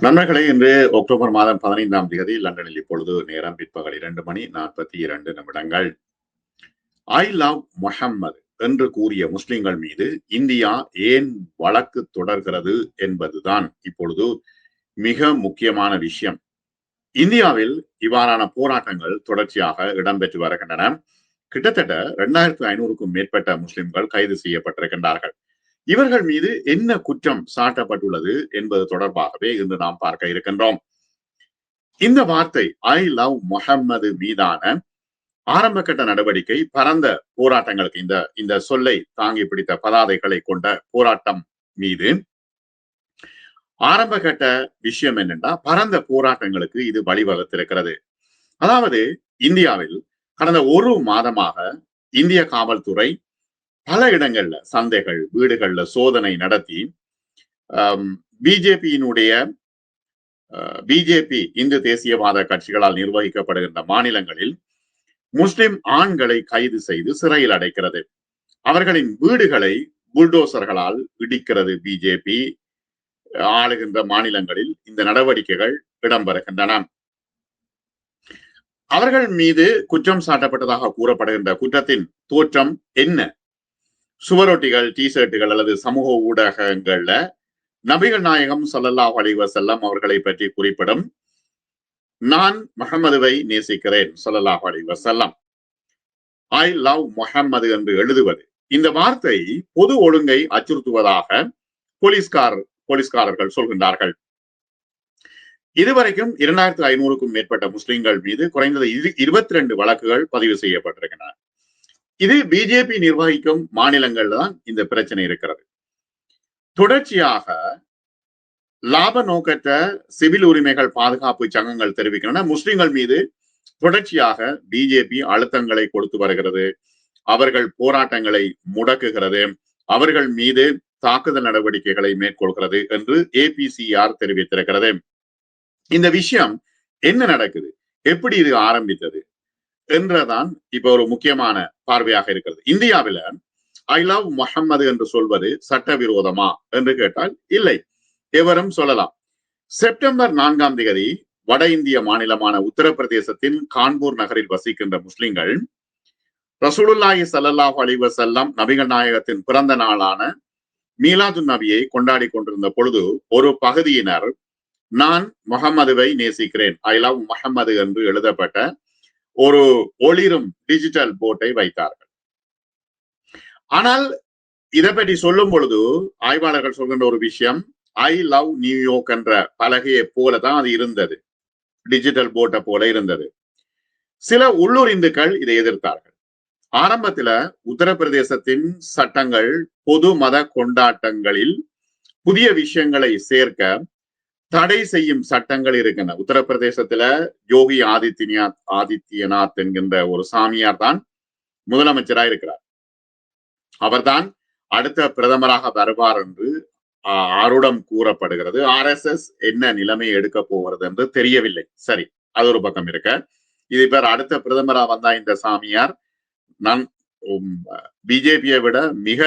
நண்பர்களே இன்று அக்டோபர் மாதம் பதினைந்தாம் தேதி லண்டனில் இப்பொழுது நேரம் பிற்பகல் இரண்டு மணி நாற்பத்தி இரண்டு நிமிடங்கள். ஐ லவ் முஹம்மது என்று கூறிய முஸ்லிம்கள் மீது இந்தியா ஏன் வழக்கு தொடர்கிறது என்பதுதான் இப்பொழுது மிக முக்கியமான விஷயம். இந்தியாவில் இவ்வாறான போராட்டங்கள் தொடர்ச்சியாக இடம்பெற்று வருகின்றன. கிட்டத்தட்ட இரண்டாயிரத்தி ஐநூறுக்கும் மேற்பட்ட முஸ்லிம்கள் கைது செய்யப்பட்டிருக்கின்றார்கள். இவர்கள் மீது என்ன குற்றம் சாட்டப்பட்டுள்ளது என்பது தொடர்பாகவே இன்று நாம் பார்க்க இருக்கின்றோம். இந்த வார்த்தை ஐ லவ் முகம்மது மீதான ஆரம்ப கட்ட நடவடிக்கை பரந்த போராட்டங்களுக்கு இந்த இந்த சொல்லை தாங்கி பிடித்த பதாதைகளை கொண்ட போராட்டம் மீது. ஆரம்ப கட்ட விஷயம் என்னென்றா பரந்த போராட்டங்களுக்கு இது வழிவகுத்திருக்கிறது. அதாவது இந்தியாவில் கடந்த ஒரு மாதமாக இந்திய காவல்துறை பல இடங்கள்ல சந்தைகள் வீடுகள்ல சோதனை நடத்தி பிஜேபியினுடைய பிஜேபி இந்து தேசியவாத கட்சிகளால் நிர்வகிக்கப்படுகின்ற மாநிலங்களில் முஸ்லிம் ஆண்களை கைது செய்து சிறையில் அடைக்கிறது. அவர்களின் வீடுகளை புல்டோசர்களால் இடிக்கிறது பிஜேபி. ஆளுகின்ற மாநிலங்களில் இந்த நடவடிக்கைகள் இடம்பெறுகின்றன. அவர்கள் மீது குற்றம் சாட்டப்பட்டதாக கூறப்படுகின்ற குற்றத்தின் தோற்றம் என்ன? சுவரொட்டிகள் டிஷர்ட்டுகள் அல்லது சமூக ஊடகங்கள்ல நபிகள் நாயகம் சல்லல்லாஹ் அலிவசல்லம் அவர்களை பற்றி குறிப்பிடும் நான் முகமதுவை நேசிக்கிறேன் சல்லல்லாஹ் அலிவசல்லம் ஐ லவ் முகம்மது என்று எழுதுவது. இந்த வார்த்தை பொது ஒழுங்கை அச்சுறுத்துவதாக போலீஸ்கார் போலீஸ்காரர்கள் சொல்கின்றார்கள். இதுவரைக்கும் இரண்டாயிரத்தி ஐநூறுக்கும் மேற்பட்ட முஸ்லிம்கள் மீது குறைந்தது இருபத்தி ரெண்டு வழக்குகள் பதிவு செய்யப்பட்டிருக்கின்றன. இது பிஜேபி நிர்வகிக்கும் மாநிலங்கள்ல தான் இந்த பிரச்சனை இருக்கிறது. தொடர்ச்சியாக லாப நோக்கத்தை சிவில் உரிமைகள் பாதுகாப்பு சங்கங்கள் தெரிவிக்கின்றன முஸ்லிம்கள் மீது தொடர்ச்சியாக பிஜேபி அழுத்தங்களை கொடுத்து வருகிறது. அவர்கள் போராட்டங்களை முடக்குகிறது. அவர்கள் மீது தாக்குதல் நடவடிக்கைகளை மேற்கொள்கிறது என்று ஏபிசிஆர் தெரிவித்திருக்கிறது. இந்த விஷயம் என்ன நடக்குது? எப்படி இது ஆரம்பித்தது? என்றதான் இப்ப ஒரு முக்கியமான பார்வையாக இருக்கிறது. இந்தியாவில ஐ லவ் முகம்மது என்று சொல்வது சட்டவிரோதமா என்று கேட்டால் இல்லை. எவரும் சொல்லலாம். செப்டம்பர் நான்காம் தேதி வட இந்திய மாநிலமான உத்தரப்பிரதேசத்தின் கான்பூர் நகரில் வசிக்கின்ற முஸ்லிம்கள் ரசூலுல்லாஹி சல்லாஹ் அலிவசல்லாம் நபிகள் நாயகத்தின் பிறந்த நாளான மீலாது நபியை கொண்டாடி கொண்டிருந்த பொழுது ஒரு பகுதியினர் நான் முகமதுவை நேசிக்கிறேன். ஐ லவ் முகமது என்று எழுதப்பட்ட ஒரு ஒளிரும் டிஜிட்டல் போட்டை வைத்தார்கள். ஆனால் இதை பற்றி சொல்லும் பொழுது ஆய்வாளர்கள் சொல்கின்ற ஒரு விஷயம் ஐ லவ் நியூயோர்க் என்ற பலகையை போலதான் அது இருந்தது. டிஜிட்டல் போட்டை போல இருந்தது. சில உள்ளூர் இந்துக்கள் இதை எதிர்த்தார்கள். ஆரம்பத்துல உத்தரப்பிரதேசத்தின் சட்டங்கள் பொது மத கொண்டாட்டங்களில் புதிய விஷயங்களை சேர்க்க தடை செய்யும் சட்டங்கள் இருக்கின்றன. உத்தரப்பிரதேசத்துல யோகி ஆதித்யநாத் ஆதித்யநாத் என்கின்ற ஒரு சாமியார் தான் முதலமைச்சராக இருக்கிறார். அவர்தான் அடுத்த பிரதமராக வருவார் என்று ஆருடம் கூறப்படுகிறது. ஆர் எஸ் எஸ் என்ன நிலைமை எடுக்க போகிறது என்று தெரியவில்லை. சரி அது ஒரு பக்கம் இருக்க. இது பேர் அடுத்த பிரதமரா வந்தா இந்த சாமியார் நான் பிஜேபியை விட மிக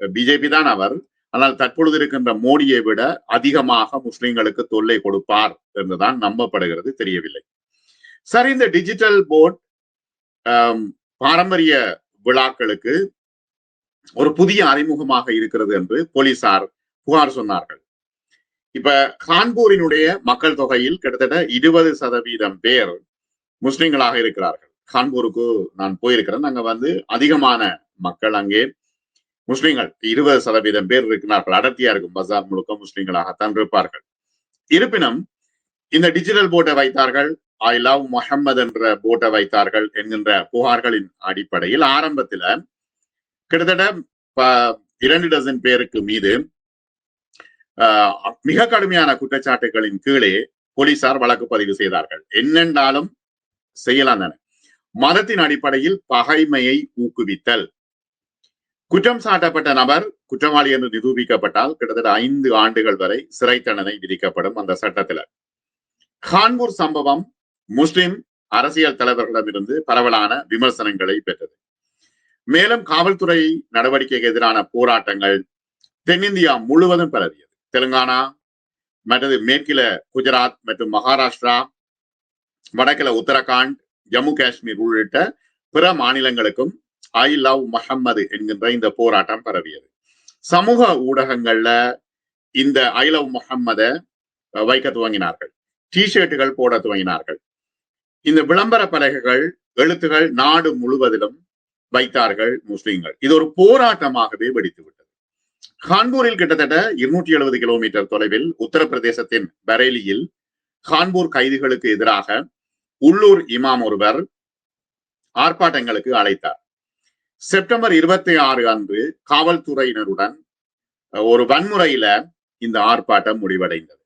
பிஜேபி தான் அவர். ஆனால் தற்பொழுது இருக்கின்ற மோடியை விட அதிகமாக முஸ்லிம்களுக்கு தொல்லை கொடுப்பார் என்றுதான் நம்பப்படுகிறது தெரியவில்லை. சரி இந்த டிஜிட்டல் போர்ட் பாரம்பரிய விழாக்களுக்கு ஒரு புதிய அறிமுகமாக இருக்கிறது என்று போலீசார் புகார் சொன்னார்கள். இப்ப கான்பூரினுடைய மக்கள் தொகையில் கிட்டத்தட்ட இருபது சதவீதம் பேர் முஸ்லிம்களாக இருக்கிறார்கள். கான்பூருக்கு நான் போயிருக்கிறேன் அங்க வந்து அதிகமான மக்கள் அங்கே முஸ்லிம்கள் இருபது சதவீதம் பேர் இருக்கிறார்கள். அடர்த்தியா இருக்கும் பசார் முழுக்க முஸ்லிம்களாகத்தான் இருப்பார்கள். இருப்பினும் இந்த டிஜிட்டல் போட்டை வைத்தார்கள் ஐ லவ் முகமது என்ற போட்டை வைத்தார்கள் என்கின்ற புகார்களின் அடிப்படையில் ஆரம்பத்துல கிட்டத்தட்ட இரண்டு டசன் பேருக்கு மீது மிக கடுமையான குற்றச்சாட்டுகளின் கீழே போலீசார் வழக்கு பதிவு செய்தார்கள். என்னென்றாலும் செய்யலாம் தானே. மதத்தின் அடிப்படையில் பகைமையை ஊக்குவித்தல். குற்றம் சாட்டப்பட்ட நபர் குற்றவாளி என்று நிரூபிக்கப்பட்டால் கிட்டத்தட்ட ஐந்து ஆண்டுகள் வரை சிறை தண்டனை விதிக்கப்படும் அந்த சட்டத்துல. கான்பூர் சம்பவம் முஸ்லிம் அரசியல் தலைவர்களிடமிருந்து பரவலான விமர்சனங்களை பெற்றது. மேலும் காவல்துறை நடவடிக்கைக்கு எதிரான போராட்டங்கள் தென்னிந்தியா முழுவதும் பரவியது. தெலுங்கானா மற்றது மேற்கில குஜராத் மற்றும் மகாராஷ்டிரா வடக்கில உத்தரகாண்ட் ஜம்மு காஷ்மீர் உள்ளிட்ட பிற மாநிலங்களுக்கும் ஐ லவ் முஹம்மது என்கின்ற இந்த போராட்டம் பரவியது. சமூக ஊடகங்கள்ல இந்த ஐ லவ் முஹம்மத வைக்க துவங்கினார்கள். டிஷர்ட்டுகள் போட துவங்கினார்கள். இந்த விளம்பர பலகைகள் எழுத்துகள் நாடு முழுவதிலும் வைத்தார்கள் முஸ்லிம்கள். இது ஒரு போராட்டமாகவே வெடித்து விட்டது. கான்பூரில் கிட்டத்தட்ட இருநூற்றி எழுபது கிலோமீட்டர் தொலைவில் உத்தரப்பிரதேசத்தின் பரேலியில் கான்பூர் கைதிகளுக்கு எதிராக உள்ளூர் இமாம் ஒருவர் ஆர்ப்பாட்டங்களுக்கு அழைத்தார். செப்டம்பர் இருபத்தி ஆறு அன்று காவல்துறையினருடன் ஒரு வன்முறையில இந்த ஆர்ப்பாட்டம் முடிவடைந்தது.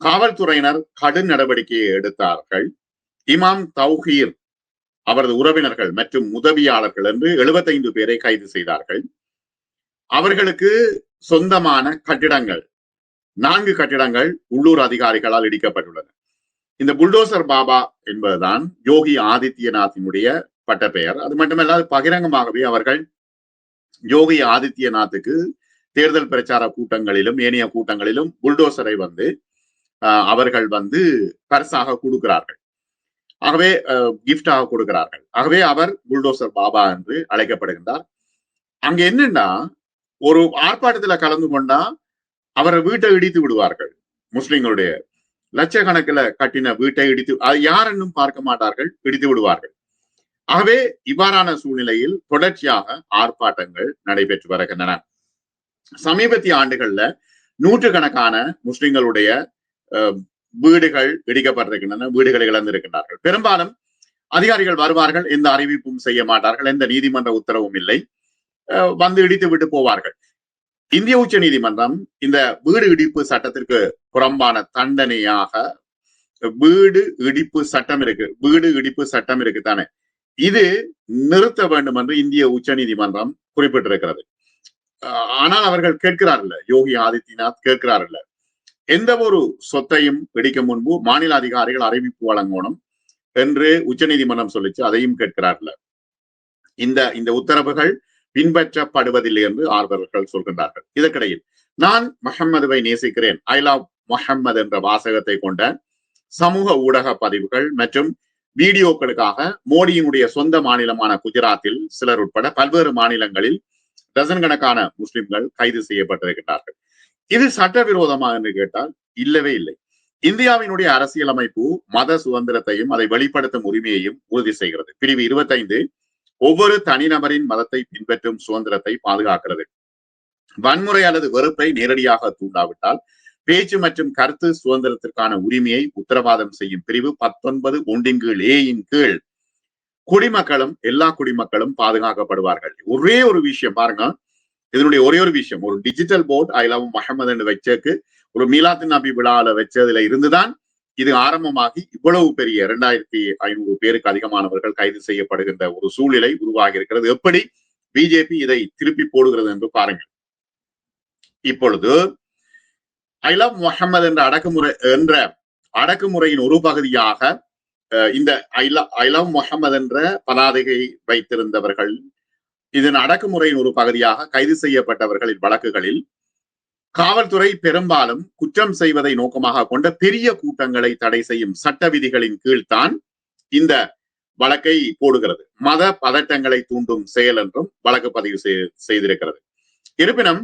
காவல்துறையினர் கடும் நடவடிக்கையை எடுத்தார்கள். இமாம் தௌஹீர் அவரது உறவினர்கள் மற்றும் உதவியாளர்கள் என்று எழுபத்தைந்து பேரை கைது செய்தார்கள். அவர்களுக்கு சொந்தமான கட்டிடங்கள் நான்கு கட்டிடங்கள் உள்ளூர் அதிகாரிகளால் இடிக்கப்பட்டுள்ளன. இந்த புல்டோசர் பாபா என்பதுதான் யோகி ஆதித்யநாத்தினுடைய பட்டப்பெயர் அது மட்டுமல்லாது பகிரங்கமாகவே அவர்கள் யோகி ஆதித்யநாத்துக்கு தேர்தல் பிரச்சார கூட்டங்களிலும் ஏனைய கூட்டங்களிலும் புல்டோசரை வந்து அவர்கள் வந்து பரிசாக கொடுக்கிறார்கள். ஆகவே கிஃப்டாக கொடுக்கிறார்கள். ஆகவே அவர் புல்டோசர் பாபா என்று அழைக்கப்படுகின்றார். அங்க என்னன்னா ஒரு ஆர்ப்பாட்டத்துல கலந்து கொண்டா அவரை வீட்டை இடித்து விடுவார்கள். முஸ்லிம்களுடைய லட்சக்கணக்கில் கட்டின வீட்டை இடித்து அது யாரென்னும் பார்க்க மாட்டார்கள் இடித்து விடுவார்கள். ஆகவே இவ்வாறான சூழ்நிலையில் தொடர்ச்சியாக ஆர்ப்பாட்டங்கள் நடைபெற்று வருகின்றன. சமீபத்திய ஆண்டுகள்ல நூற்றுக்கணக்கான முஸ்லிம்களுடைய வீடுகள் இடிக்கப்பட்டிருக்கின்றன வீடுகளை இழந்திருக்கின்றார்கள். பெரும்பாலும் அதிகாரிகள் வருவார்கள் எந்த அறிவிப்பும் செய்ய மாட்டார்கள் எந்த நீதிமன்ற உத்தரவும் இல்லை. வந்து இடித்து விட்டு போவார்கள். இந்திய உச்ச நீதிமன்றம் இந்த வீடு இடிப்பு சட்டத்திற்கு புறம்பான தண்டனையாக வீடு இடிப்பு சட்டம் இருக்கு வீடு இடிப்பு சட்டம் இருக்கு தானே இது நிறுத்த வேண்டும் என்று இந்திய உச்ச நீதிமன்றம் குறிப்பிட்டிருக்கிறது ஆனால் அவர்கள் கேட்கிறார்கள். யோகி ஆதித்யநாத் கேட்கிறார்கள். எந்த ஒரு சொத்தையும் பிடிக்கும் முன்பு மாநில அதிகாரிகள் அறிவிப்பு வழங்கணும் என்று உச்ச நீதிமன்றம் சொல்லிச்சு. அதையும் கேட்கிறார்கள். இந்த இந்த உத்தரவுகள் பின்பற்றப்படுவதில்லை என்று ஆர்வலர்கள் சொல்கின்றார்கள். இதற்கிடையில் நான் மஹம்மதுவை நேசிக்கிறேன். ஐ லவ் மொஹம்மது என்ற வாசகத்தை கொண்ட சமூக ஊடக பதிவுகள் மற்றும் வீடியோக்களுக்காக மோடியினுடைய சொந்த மாநிலமான குஜராத்தில் சிலர் உட்பட பல்வேறு மாநிலங்களில் டசன் கணக்கான முஸ்லிம்கள் கைது செய்யப்பட்டிருக்கிறார்கள். இது சட்டவிரோதமா என்று கேட்டால் இல்லவே இல்லை. இந்தியாவினுடைய அரசியலமைப்பு மத சுதந்திரத்தையும் அதை வெளிப்படுத்தும் உரிமையையும் உறுதி செய்கிறது. பிரிவு இருபத்தைந்து ஒவ்வொரு தனிநபரின் மதத்தை பின்பற்றும் சுதந்திரத்தை பாதுகாக்கிறது. வன்முறை அல்லது வெறுப்பை நேரடியாக தூண்டாவிட்டால் பேச்சு மற்றும் கருத்து சுதந்திரத்திற்கான உரிமையை உத்தரவாதம் செய்யும் பிரிவு பத்தொன்பது ஒன்றின் கீழ் ஏயின் கீழ். குடிமக்களும் எல்லா குடிமக்களும் பாதுகாக்கப்படுவார்கள். ஒரே ஒரு விஷயம் பாருங்க. இதனுடைய ஒரே ஒரு விஷயம் ஒரு digital board I love Muhammad ஒரு மீலாத்து நபி விழால வச்சதுல இருந்துதான் இது ஆரம்பமாகி இவ்வளவு பெரிய இரண்டாயிரத்தி ஐநூறு பேருக்கு அதிகமானவர்கள் கைது செய்யப்படுகின்ற ஒரு சூழ்நிலை உருவாகி இருக்கிறது. எப்படி? பிஜேபி இதை திருப்பி போடுகிறது என்று பாருங்கள். இப்பொழுது ஐ லவ் முகமது என்ற அடக்குமுறை என்ற அடக்குமுறையின் ஒரு பகுதியாக இந்த I love I love Muhammad என்ற பதாதையை வைத்திருந்தவர்கள் இதன் அடக்குமுறையின் ஒரு பகுதியாக கைது செய்யப்பட்டவர்களின் வழக்குகளில் காவல்துறை பெரும்பாலும் குற்றம் செய்வதை நோக்கமாக கொண்ட பெரிய கூட்டங்களை தடை செய்யும் சட்ட விதிகளின் கீழ்தான் இந்த வழக்கை போடுகிறது. மத பதட்டங்களை தூண்டும் செயல் என்றும் வழக்கு பதிவு செய்திருக்கிறது. இருப்பினும்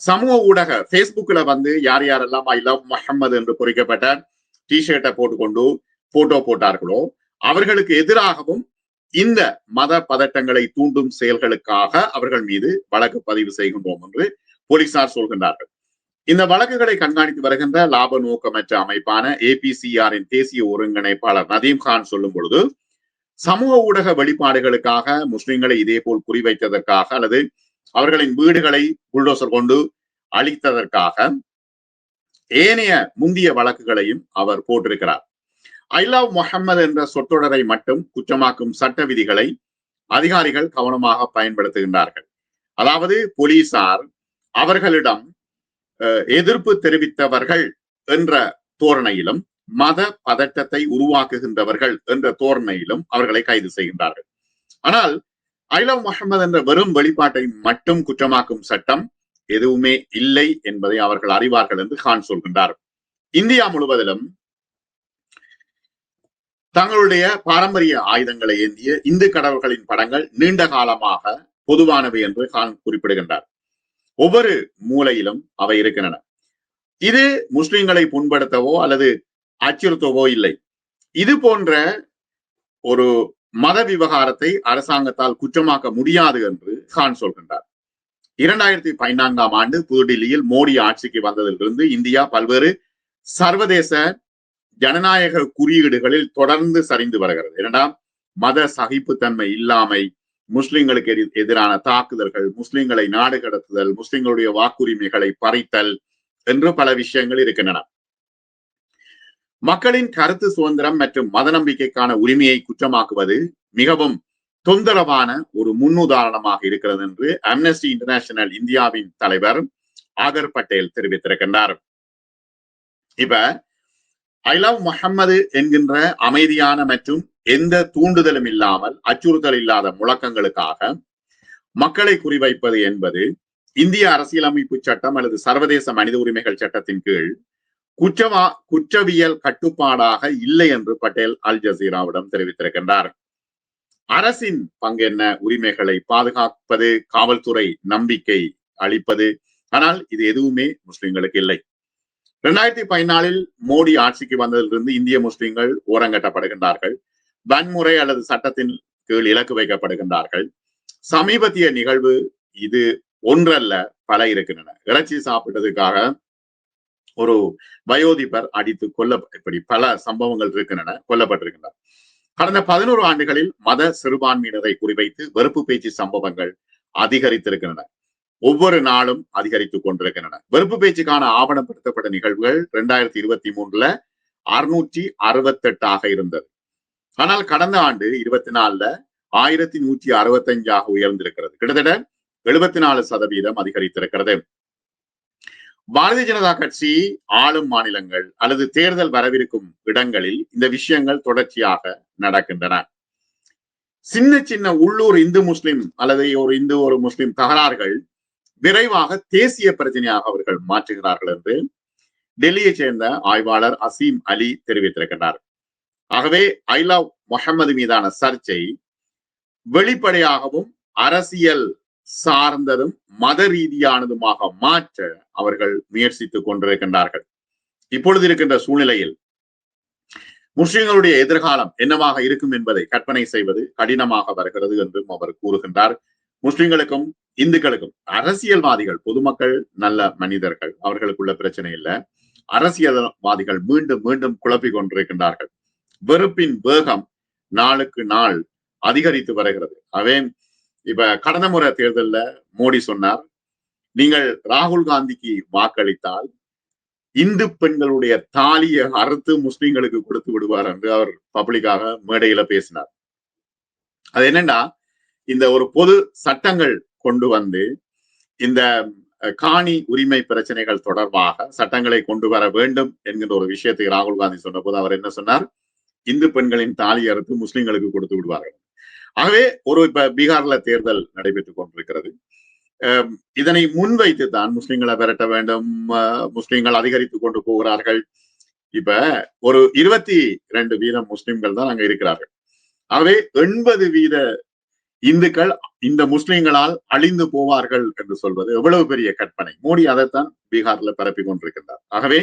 சமூக ஊடக பேஸ்புக்ல வந்து யார் யாரெல்லாம் ஐ லவ் முகமது என்று பொறிக்கப்பட்ட டிஷர்ட்டை போட்டுக்கொண்டு போட்டோ போட்டார்களோ அவர்களுக்கு எதிராகவும் இந்த மத பதட்டங்களை தூண்டும் செயல்களுக்காக அவர்கள் மீது வழக்கு பதிவு செய்கின்றோம் என்று போலீசார் சொல்கின்றார்கள். இந்த வழக்குகளை கண்காணித்து வருகின்ற லாப நோக்கமற்ற அமைப்பான ஏபிசிஆரின் தேசிய ஒருங்கிணைப்பாளர் நதீம் கான் சொல்லும் பொழுது சமூக ஊடக வெளிப்பாடுகளுக்காக முஸ்லிம்களை இதே போல் குறிவைத்ததற்காக அல்லது அவர்களின் வீடுகளை புல்டோசர் கொண்டு அழித்ததற்காக ஏனைய முந்திய வழக்குகளையும் அவர் போட்டிருக்கிறார். ஐ லவ் முகமது என்ற சொற்றொடரை மட்டும் குற்றமாக்கும் சட்ட விதிகளை அதிகாரிகள் கவனமாக பயன்படுத்துகின்றார்கள். அதாவது போலீசார் அவர்களிடம் எதிர்ப்பு தெரிவித்தவர்கள் என்ற தோரணையிலும் மத பதட்டத்தை உருவாக்குகின்றவர்கள் என்ற தோரணையிலும் அவர்களை கைது செய்கின்றார்கள். ஆனால் ஐ லவ் முகமது என்ற வெறும் வெளிப்பாட்டை மட்டும் குற்றமாக்கும் சட்டம் எதுவுமே இல்லை என்பதை அவர்கள் அறிவார்கள் என்று கான் சொல்கின்றார். இந்தியா முழுவதிலும் தங்களுடைய பாரம்பரிய ஆயுதங்களை ஏந்திய இந்து கடவுள்களின் படங்கள் நீண்ட காலமாக பொதுவானவை என்று கான் குறிப்பிடுகின்றார். ஒவ்வொரு மூலையிலும் அவை இருக்கின்றன. இது முஸ்லிம்களை புண்படுத்தவோ அல்லது அச்சுறுத்தவோ இல்லை. இது போன்ற ஒரு மத விவகாரத்தை அரசாங்கத்தால் குற்றமாக்க முடியாது என்று கான் சொல்கின்றார். இரண்டாயிரத்தி பதினான்காம் ஆண்டு புதுடில்லியில் மோடி ஆட்சிக்கு வந்ததிலிருந்து இந்தியா பல்வேறு சர்வதேச ஜனநாயக குறியீடுகளில் தொடர்ந்து சரிந்து வருகிறது. இரண்டாம் மத சகிப்புத்தன்மை இல்லாமை முஸ்லிம்களுக்கு எதிரான தாக்குதல்கள் முஸ்லிம்களை நாடு கடத்துதல் முஸ்லிம்களுடைய வாக்குரிமைகளை பறித்தல் என்று பல விஷயங்கள் இருக்கின்றன. மக்களின் கருத்து சுதந்திரம் மற்றும் மத நம்பிக்கைக்கான உரிமையை குற்றமாக்குவது மிகவும் தொந்தரவான ஒரு முன்னுதாரணமாக இருக்கிறது என்று அம்னஸ்டி இன்டர்நேஷனல் இந்தியாவின் தலைவர் ஆகர் பட்டேல் தெரிவித்திருக்கின்றார். இப்ப ஐ லவ் முகம்மது என்கின்ற அமைதியான மற்றும் எந்த தூண்டுதலும் இல்லாமல் அச்சுறுத்தல் இல்லாத முழக்கங்களுக்காக மக்களை குறிவைப்பது என்பது இந்திய அரசியலமைப்பு சட்டம் அல்லது சர்வதேச மனித உரிமைகள் சட்டத்தின் கீழ் குற்றவா குற்றவியல் கட்டுப்பாடாக இல்லை என்று பட்டேல் அல் ஜசீராவிடம் தெரிவித்திருக்கின்றார். அரசின் பங்கு என்ன? உரிமைகளை பாதுகாப்பது காவல்துறை நம்பிக்கை அளிப்பது. ஆனால் இது எதுவுமே முஸ்லிம்களுக்கு இல்லை. இரண்டாயிரத்தி பதினாலில் மோடி ஆட்சிக்கு வந்ததிலிருந்து இந்திய முஸ்லிம்கள் ஓரங்கட்டப்படுகின்றார்கள். வன்முறை அல்லது சட்டத்தின் கீழ் இலக்கு வைக்கப்படுகின்றார்கள். சமீபத்திய நிகழ்வு இது ஒன்றல்ல பல இருக்கின்றன. இறைச்சி சாப்பிட்டதுக்காக ஒரு வயோதிபர் அடித்து கொல்ல இப்படி பல சம்பவங்கள் இருக்கின்றன கொல்லப்பட்டிருக்கின்றன. கடந்த பதினோரு ஆண்டுகளில் மத சிறுபான்மையினரை குறிவைத்து வெறுப்பு பேச்சு சம்பவங்கள் அதிகரித்திருக்கின்றன. ஒவ்வொரு நாளும் அதிகரித்துக் கொண்டிருக்கின்றன. வெறுப்பு பேச்சுக்கான ஆவணப்படுத்தப்பட்ட நிகழ்வுகள் இரண்டாயிரத்தி இருபத்தி மூணுல அறுநூற்றி அறுபத்தெட்டாக இருந்தது. ஆனால் கடந்த ஆண்டு இருபத்தி நாலுல ஆயிரத்தி நூற்றி அறுபத்தஞ்சாக உயர்ந்திருக்கிறது. கிட்டத்தட்ட எழுபத்தி நாலு சதவீதம் அதிகரித்திருக்கிறது. பாரதிய ஜனதா கட்சி ஆளும் மாநிலங்கள் அல்லது தேர்தல் வரவிருக்கும் இடங்களில் இந்த விஷயங்கள் தொடர்ச்சியாக நடக்கின்றன. சின்ன சின்ன உள்ளூர் இந்து முஸ்லிம் அல்லது ஒரு இந்து ஒரு முஸ்லிம் தகராறுகள் விரைவாக தேசிய பிரச்சனையாக அவர்கள் மாற்றுகிறார்கள் என்று டெல்லியை சேர்ந்த ஆய்வாளர் அசீம் அலி தெரிவித்திருக்கிறார் ஆகவே ஐ லவ் முகமது மீதான சர்ச்சை வெளிப்படையாகவும் அரசியல் சார்ந்ததும் மத ரீதியானதுமாக மாற்ற அவர்கள் முயற்சித்துக் கொண்டிருக்கின்றார்கள். இப்பொழுது இருக்கின்ற சூழ்நிலையில் முஸ்லிம்களுடைய எதிர்காலம் என்னவாக இருக்கும் என்பதை கற்பனை செய்வது கடினமாக வருகிறது என்றும் அவர் கூறுகின்றார். முஸ்லிம்களுக்கும் இந்துக்களுக்கும் அரசியல்வாதிகள் பொதுமக்கள் நல்ல மனிதர்கள் அவர்களுக்குள்ள பிரச்சனை இல்லை. அரசியல்வாதிகள் மீண்டும் மீண்டும் குழப்பிக் கொண்டிருக்கின்றார்கள். வெறுப்பின் வேகம் நாளுக்கு நாள் அதிகரித்து வருகிறது. அவே இப்ப கடந்த முறை தேர்தல்ல மோடி சொன்னார் நீங்கள் ராகுல் காந்திக்கு வாக்களித்தால் இந்து பெண்களுடைய தாலியை அறுத்து முஸ்லிம்களுக்கு கொடுத்து விடுவார் என்று அவர் பப்ளிக்காக மேடையில பேசினார். அது என்னன்னா இந்த ஒரு பொது சட்டங்கள் கொண்டு வந்து இந்த காணி உரிமை பிரச்சனைகள் தொடர்பாக சட்டங்களை கொண்டு வர வேண்டும் என்கின்ற ஒரு விஷயத்தை ராகுல் காந்தி சொன்ன போது அவர் என்ன சொன்னார்? இந்து பெண்களின் தாலி அறுத்து முஸ்லிம்களுக்கு கொடுத்து விடுவார்கள். ஆகவே ஒரு இப்ப பீகார்ல தேர்தல் நடைபெற்றுக் கொண்டிருக்கிறது. இதனை முன்வைத்து தான் முஸ்லிம்களை விரட்ட வேண்டும் முஸ்லிம்கள் அதிகரித்து கொண்டு போகிறார்கள். இப்ப ஒரு இருபத்தி ரெண்டு வீதம் முஸ்லிம்கள் தான் அங்க இருக்கிறார்கள். ஆகவே எண்பது வீத இந்துக்கள் இந்த முஸ்லிம்களால் அழிந்து போவார்கள் என்று சொல்வது எவ்வளவு பெரிய கற்பனை. மோடி அதைத்தான் பீகார்ல பரப்பி கொண்டிருக்கின்றார். ஆகவே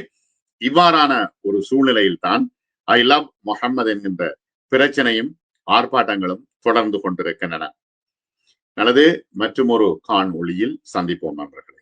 இவ்வாறான ஒரு சூழ்நிலையில் தான் ஐ லவ் முகமது என்கின்ற பிரச்சனையும் ஆர்ப்பாட்டங்களும் தொடர்ந்து கொண்டிருக்கின்றன. நல்லது மற்றும் ஒரு காணொளியில் சந்திப்போம் நண்பர்களே.